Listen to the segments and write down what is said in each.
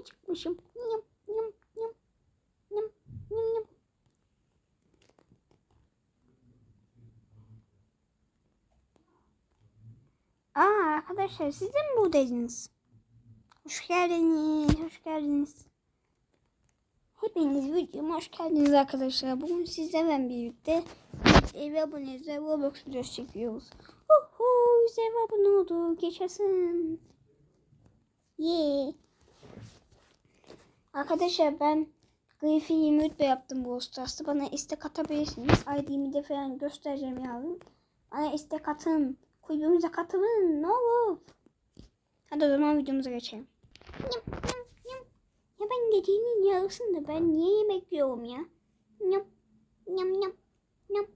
acıkmışım. Yum yum yum yum yum yum. Aa arkadaşlar siz de mi buradaydınız? Hoş geldiniz, hoş geldiniz. Hepiniz videoma hoş geldiniz arkadaşlar. Bugün sizlerle birlikte eve aboneyiz ve Roblox videosu çekiyoruz. Uhu, eve abone oldu. Geçesin. Yeah. Arkadaşlar ben Griffin 23 de yaptım bu Stars'ta. Bana istek atabilirsiniz. ID'mi de falan göstereceğim yarın. Bana istek atın. Kulübümüze katılın. Ne olur. Hadi o zaman videomuza geçelim. Yum, yum, yum. Ya ben gecenin yarısında ben niye yemek yiyorum ya? Yum, yum, yum, yum.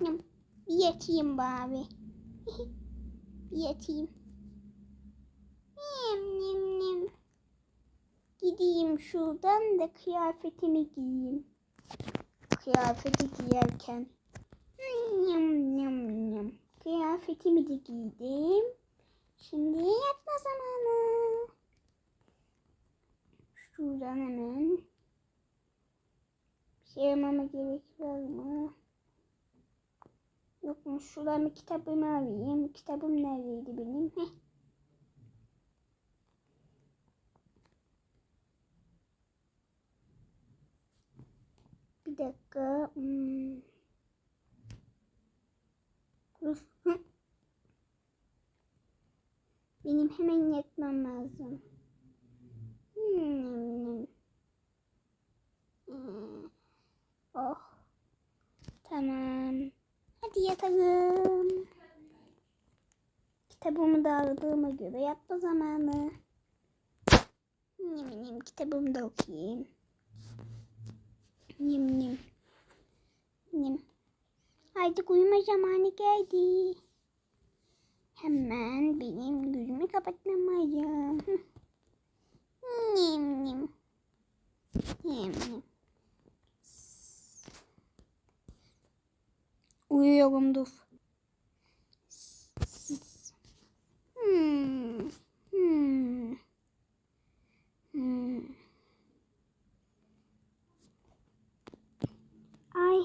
Yum. Bir yatayım bari. bir yatayım. Yum, yum, yum. Gideyim şuradan da kıyafetimi giyeyim. Kıyafeti giyerken. Yum, yum, yum. Kıyafetimi de giydim. Şimdi yatma zamanı. Şuradan hemen. Bir şey yapmama gerek var mı? Yok mu? Şuradan bir kitabımı alayım. Kitabım neredeydi benim? Heh. Bir dakika. Hmm. Benim hemen yatmam lazım. Hmm. Hmm. Oh. Tamam. Hadi yatalım. Kitabımı da aldığıma göre yatma zamanı. Nim nim kitabımı da okuyayım. Nim nim. Nim. Artık uyuma zamanı geldi. Hemen benim gözümü kapatmam lazım. Nim nim. Nim nim. Uyuyorum dur. Hmm. Hmm. Hmm. Ay.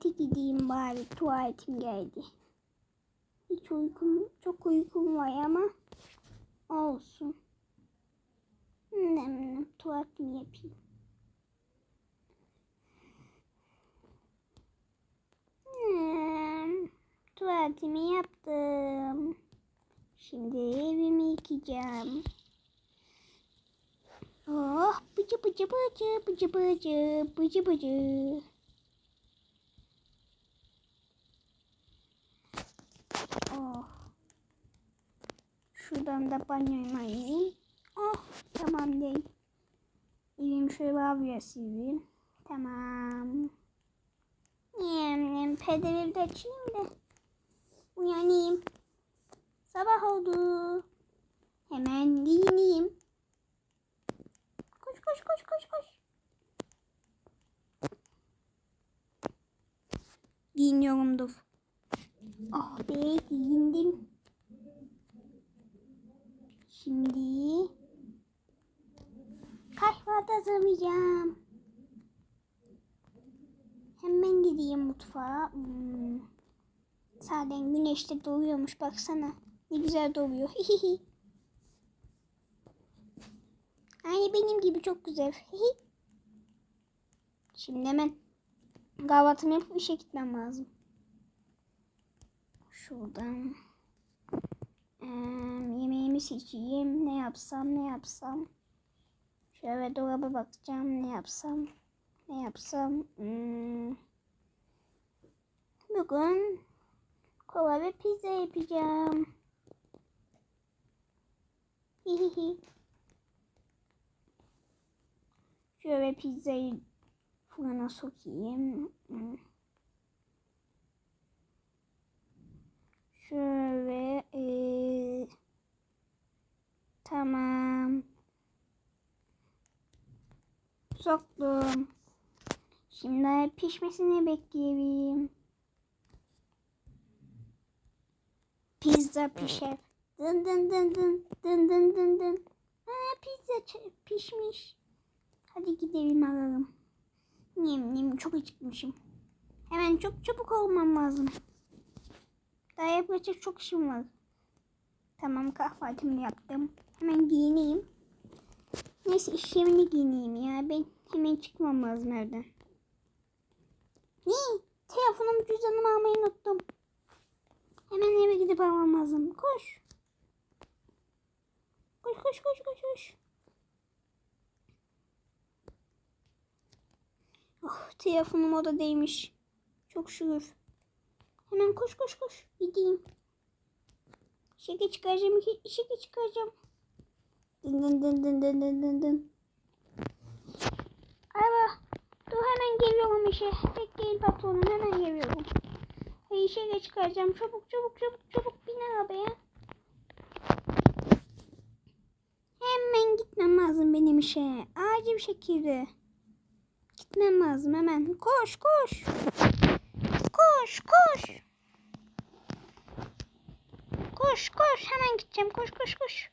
Tuvalete gideyim bari. Tuvaletim geldi. Hiç uykum, çok uykum var ama olsun. Nem nem tuvaletimi yapayım. Hmm, tuvaletimi yaptım. Şimdi evimi yıkayacağım. Oh, bıcı bıcı bıcı bıcı bıcı bıcı bıcı. Oh. Şuradan da banyoyu alayım. Oh, tamam değil. Evim şöyle bir sileyim. Tamam. Yem yem pederimi de açayım da uyanayım. Sabah oldu. Hemen giyineyim. Koş koş koş koş koş. Giyiniyorum dur. Oh be giyindim. Şimdi kahvaltı hazırlayacağım. Hemen gideyim mutfağa. Hmm. Zaten güneşte doğuyormuş baksana. Ne güzel doğuyor. Hihihi. Aynı benim gibi çok güzel. Hihi. Şimdi hemen kahvaltımı yapıp işe gitmem lazım. Şuradan. Ee, yemeğimi seçeyim. Ne yapsam ne yapsam. Şöyle dolaba bakacağım. Ne yapsam. Ne yapsam? Hmm. Bugün kola ve pizza yapacağım. Hihihi. Şöyle pizzayı fırına sokayım. Hmm. Şöyle ee, tamam. Soktum. Şimdi pişmesini bekleyelim. Pizza pişer. Dın dın dın dın dın dın dın dın. Aa, pizza pişmiş. Hadi gidelim alalım. Nim nim çok acıkmışım. Hemen çok çabuk olmam lazım. Daha yapacak çok işim var. Tamam kahvaltımı yaptım. Hemen giyineyim. Neyse iş yerine giyineyim ya. Ben hemen çıkmam lazım evden. Ne? Telefonumu cüzdanımı almayı unuttum. Hemen eve gidip almam lazım. Koş. Koş koş koş koş koş. Oh telefonum odadaymış. Çok şükür. Hemen koş koş koş. Gideyim. İşe çıkaracağım. İşe çıkaracağım. Dın dın dın dın dın dın dın. Araba. Dur hemen geliyorum işe. Bekleyin patronum hemen geliyorum. Hey, işe geç çıkaracağım. Çabuk çabuk çabuk çabuk bin arabaya. Hemen gitmem lazım benim işe. Acil bir şekilde. Gitmem lazım hemen. Koş koş. Koş koş. Koş koş hemen gideceğim. Koş koş koş.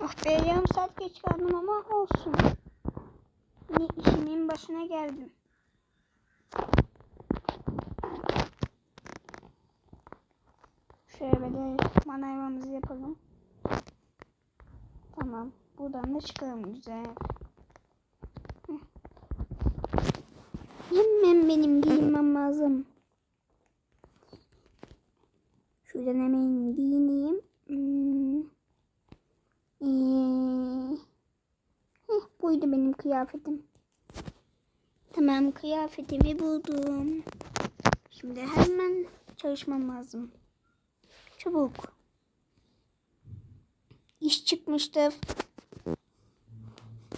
Oh be yarım saat geç kaldım ama olsun. Yine işimin başına geldim. Şöyle böyle manevramızı yapalım. Tamam. Buradan da çıkalım güzel. Hemen benim giyinmem lazım. Şuradan hemen giyineyim. Hmm. Ee, heh, buydu benim kıyafetim. Tamam kıyafetimi buldum. Şimdi hemen çalışmam lazım. Çabuk. İş çıkmıştı.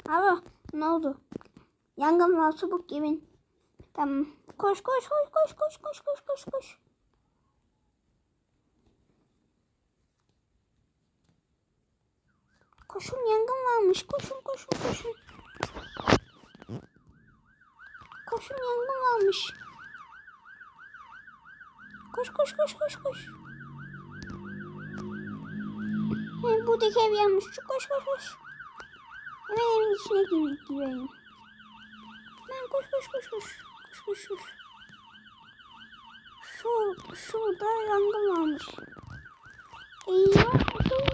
Alo ne oldu? Yangın var çabuk gelin. Tamam. Koş koş koş koş koş koş koş koş koş. Koşun yangın varmış. Koşun koşun koşun. Koşun yangın varmış. Koş koş koş koş koş. He, buradaki ev yanmış. Şu koş koş koş. Hemen evin içine gir, gireyim. Hemen koş koş koş koş. Koş koş. Şu, şurada yangın varmış. Eyvah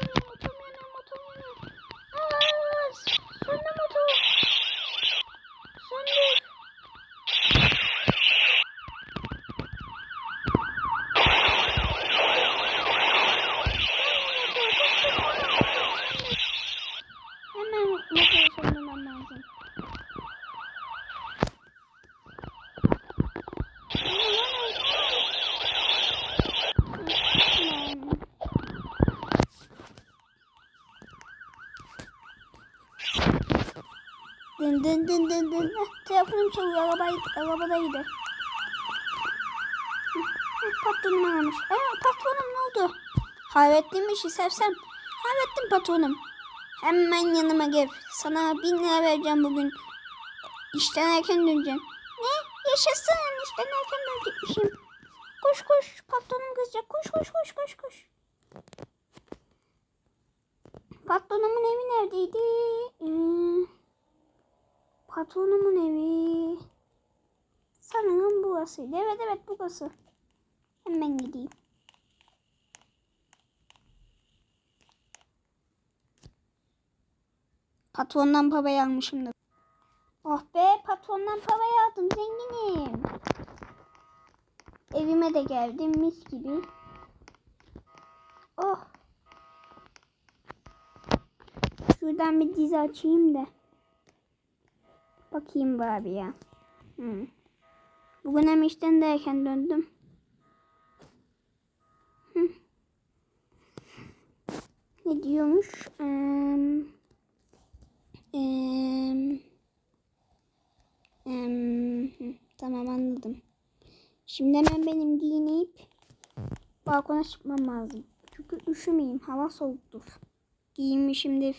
Dın dın dın dın dın. Heh, telefonum çalıyor. Arabayı, arabadaydı. Heh, heh, Patronum aramış. Aa, patronum ne oldu? Hayrettin işi sersem. Hayrettin patronum. Hemen yanıma gel. Sana bin lira vereceğim bugün. İşten erken döneceğim. Ne? Yaşasın. İşten erken dönecekmişim. Koş koş. Patronum kızacak. Koş koş koş koş koş. Patronumun evi neredeydi? Ee, patronumun evi. Sanırım burasıydı. Evet evet burası. Hemen gideyim. Patrondan parayı almışım da. Oh be patrondan parayı aldım zenginim. Evime de geldim mis gibi. Oh. Şuradan bir dizi açayım da. Bakayım bari ya. Hmm. Bugün hem işten de erken döndüm. Hı. Ne diyormuş? Eee... Em, hı, tamam anladım. Şimdi hemen benim giyinip balkona çıkmam lazım. Çünkü üşümeyeyim. Hava soğuktur. Giyinmişimdir.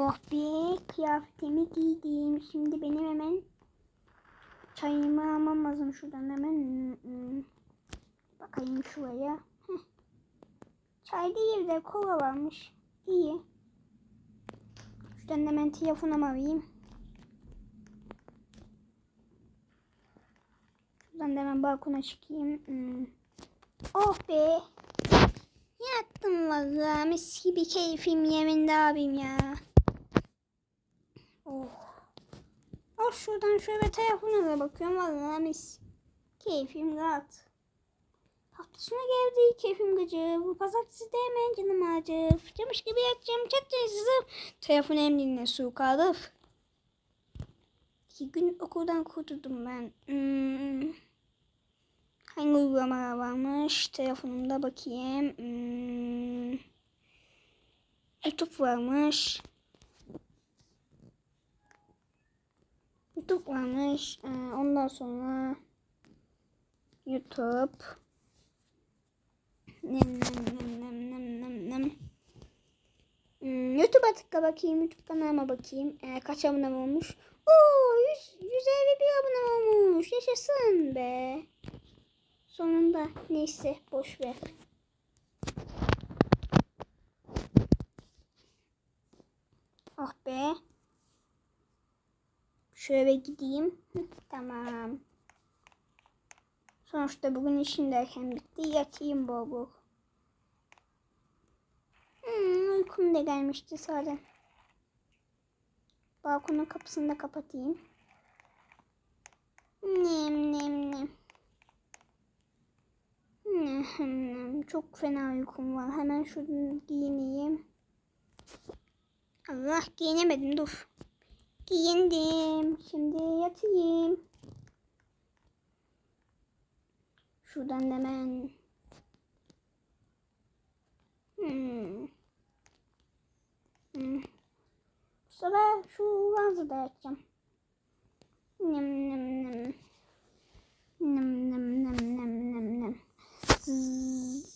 Oh be kıyafetimi giydim. Şimdi benim hemen çayımı almam lazım şuradan hemen. Bakayım şuraya. Çay değil de kola varmış. İyi. Şuradan hemen telefonumu alayım. Şuradan da hemen balkona çıkayım. Hmm. Oh be. Yattım vallahi. Mis gibi keyfim yerinde abim ya. Oh. Oh şuradan şöyle telefona da bakıyorum vallahi mis. Keyfim rahat. Hafta sonu geldi keyfim gıcı. Bu pazartesi de hemen canım acı. Camış gibi yatacağım çatacağım. Telefon emrine su kaldı. İki gün okuldan kurtuldum ben. Hmm. Hangi uygulamalar varmış? Telefonumda bakayım. Hmm. YouTube varmış. YouTube varmış. Ee, ondan sonra YouTube. Nem nem nem nem nem nem. Hmm, YouTube'a tıkla bakayım. YouTube kanalıma bakayım. Ee, kaç abone olmuş? Oo 100, 151 abone olmuş. Yaşasın be. Sonunda neyse boş ver. Ah be. Şöyle gideyim. Tamam. Sonuçta bugün işim de erken bitti. Yatayım bol bol. Hmm, uykum da gelmişti zaten. Balkonun kapısını da kapatayım. Nem nem. Nem, nem. Çok fena uykum var. Hemen şunu giyineyim. Allah giyinemedim dur. Giyindim. Şimdi yatayım. Şuradan hemen. Hmm. Hmm. Bu şu ranzada yatacağım. Nem nem nem. Nem nem nem nem nem nem. Zzz.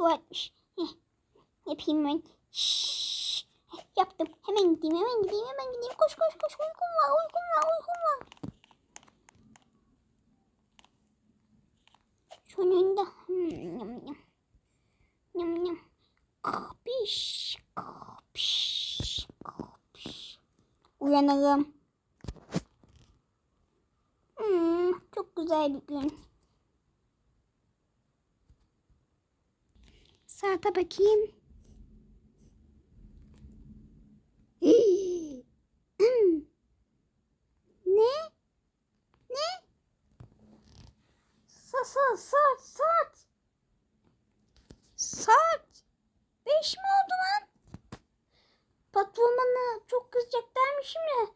Tuvaletmiş. Heh. Yapayım ben. Şşş. Yaptım. Hemen gideyim, hemen gideyim, hemen gideyim. Koş koş koş. Uykum var, uykum var, uykum var. Sonunda. Hmm, yum, yum. Yum, yum. Kapış, kapış, kapış. Uyanalım. Hmm, çok güzel bir gün. Saate bakayım. Hmm. ne? Ne? Sa sa saat saat. Saat. Beş mi oldu lan? Patron bana çok kızacak dermişim ya.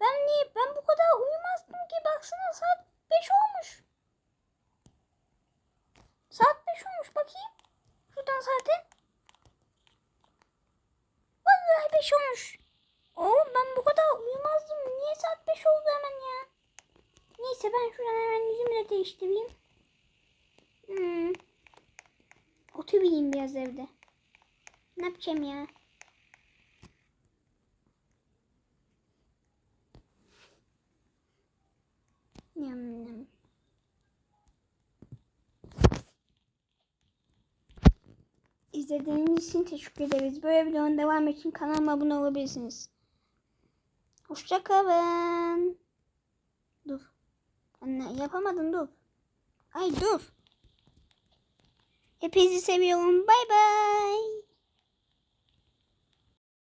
Ben niye ben bu kadar uyumazdım ki baksana saat 5 olmuş. Saat 5 olmuş bakayım. Şuradan saate. Vallahi 5 olmuş. Oğlum ben bu kadar uyumazdım. Niye saat 5 oldu hemen ya? Neyse ben şuradan hemen yüzümü de değiştireyim. Hmm. Biraz evde. Ne yapacağım ya? Yum, yum. İzlediğiniz için teşekkür ederiz. Böyle videonun devamı için kanalıma abone olabilirsiniz. Hoşçakalın. Dur. Anne yapamadın dur. Ay dur. Hepinizi seviyorum. Bay bay.